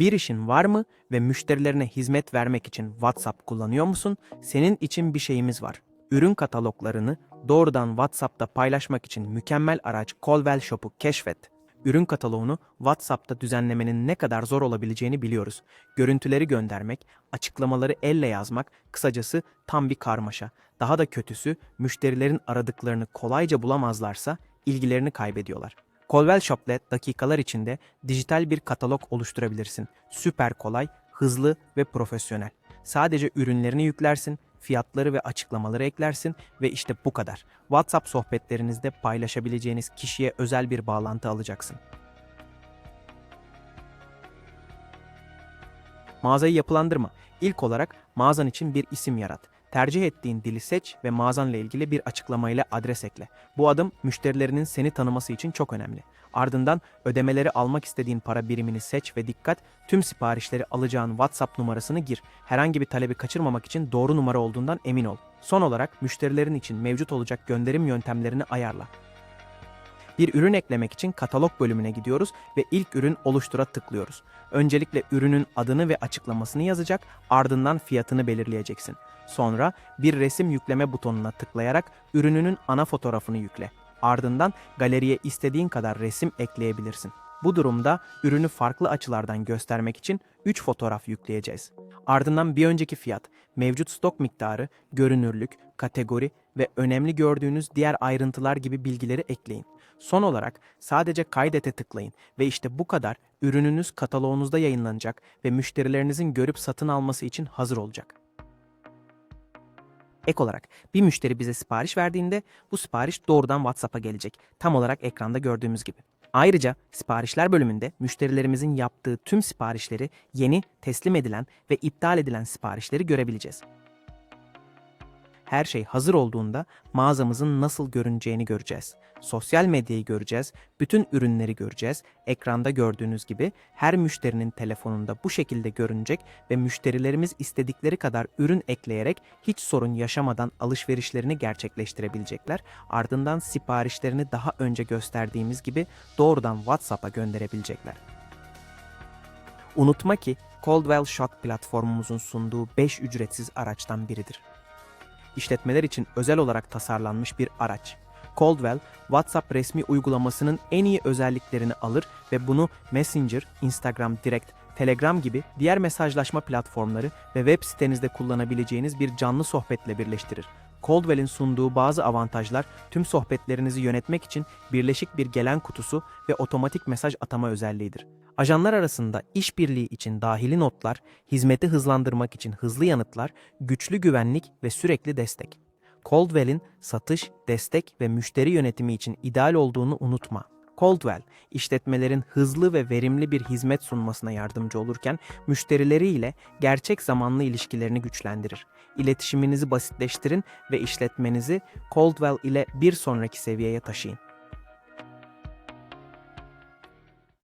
Bir işin var mı ve müşterilerine hizmet vermek için WhatsApp kullanıyor musun? Senin için bir şeyimiz var. Ürün kataloglarını doğrudan WhatsApp'ta paylaşmak için mükemmel araç Colwell Shop'u keşfet. Ürün kataloğunu WhatsApp'ta düzenlemenin ne kadar zor olabileceğini biliyoruz. Görüntüleri göndermek, açıklamaları elle yazmak, kısacası tam bir karmaşa. Daha da kötüsü, müşterilerin aradıklarını kolayca bulamazlarsa ilgilerini kaybediyorlar. Colwell Shop'le dakikalar içinde dijital bir katalog oluşturabilirsin. Süper kolay, hızlı ve profesyonel. Sadece ürünlerini yüklersin, fiyatları ve açıklamaları eklersin ve işte bu kadar. WhatsApp sohbetlerinizde paylaşabileceğiniz kişiye özel bir bağlantı alacaksın. Mağazayı yapılandırma. İlk olarak mağazan için bir isim yarat. Tercih ettiğin dili seç ve mağazanla ilgili bir açıklamayla adres ekle. Bu adım müşterilerinin seni tanıması için çok önemli. Ardından ödemeleri almak istediğin para birimini seç ve dikkat, tüm siparişleri alacağın WhatsApp numarasını gir. Herhangi bir talebi kaçırmamak için doğru numara olduğundan emin ol. Son olarak müşterilerin için mevcut olacak gönderim yöntemlerini ayarla. Bir ürün eklemek için katalog bölümüne gidiyoruz ve ilk ürün oluştura tıklıyoruz. Öncelikle ürünün adını ve açıklamasını yazacak, ardından fiyatını belirleyeceksin. Sonra bir resim yükleme butonuna tıklayarak ürününün ana fotoğrafını yükle. Ardından galeriye istediğin kadar resim ekleyebilirsin. Bu durumda ürünü farklı açılardan göstermek için 3 fotoğraf yükleyeceğiz. Ardından bir önceki fiyat, mevcut stok miktarı, görünürlük, kategori ve önemli gördüğünüz diğer ayrıntılar gibi bilgileri ekleyin. Son olarak sadece kaydete tıklayın ve işte bu kadar ürününüz kataloğunuzda yayınlanacak ve müşterilerinizin görüp satın alması için hazır olacak. Ek olarak bir müşteri bize sipariş verdiğinde bu sipariş doğrudan WhatsApp'a gelecek. Tam olarak ekranda gördüğümüz gibi. Ayrıca siparişler bölümünde müşterilerimizin yaptığı tüm siparişleri, yeni, teslim edilen ve iptal edilen siparişleri görebileceğiz. Her şey hazır olduğunda mağazamızın nasıl görüneceğini göreceğiz. Sosyal medyayı göreceğiz, bütün ürünleri göreceğiz. Ekranda gördüğünüz gibi her müşterinin telefonunda bu şekilde görünecek ve müşterilerimiz istedikleri kadar ürün ekleyerek hiç sorun yaşamadan alışverişlerini gerçekleştirebilecekler. Ardından siparişlerini daha önce gösterdiğimiz gibi doğrudan WhatsApp'a gönderebilecekler. Unutma ki Coldwell Shop platformumuzun sunduğu 5 ücretsiz araçtan biridir işletmeler için özel olarak tasarlanmış bir araç. Coldwell, WhatsApp resmi uygulamasının en iyi özelliklerini alır ve bunu Messenger, Instagram Direct, Telegram gibi diğer mesajlaşma platformları ve web sitenizde kullanabileceğiniz bir canlı sohbetle birleştirir. Coldwell'in sunduğu bazı avantajlar tüm sohbetlerinizi yönetmek için birleşik bir gelen kutusu ve otomatik mesaj atama özelliğidir. Ajanlar arasında işbirliği için dahili notlar, hizmeti hızlandırmak için hızlı yanıtlar, güçlü güvenlik ve sürekli destek. Coldwell'in satış, destek ve müşteri yönetimi için ideal olduğunu unutma. Coldwell, işletmelerin hızlı ve verimli bir hizmet sunmasına yardımcı olurken müşterileriyle gerçek zamanlı ilişkilerini güçlendirir. İletişiminizi basitleştirin ve işletmenizi Coldwell ile bir sonraki seviyeye taşıyın.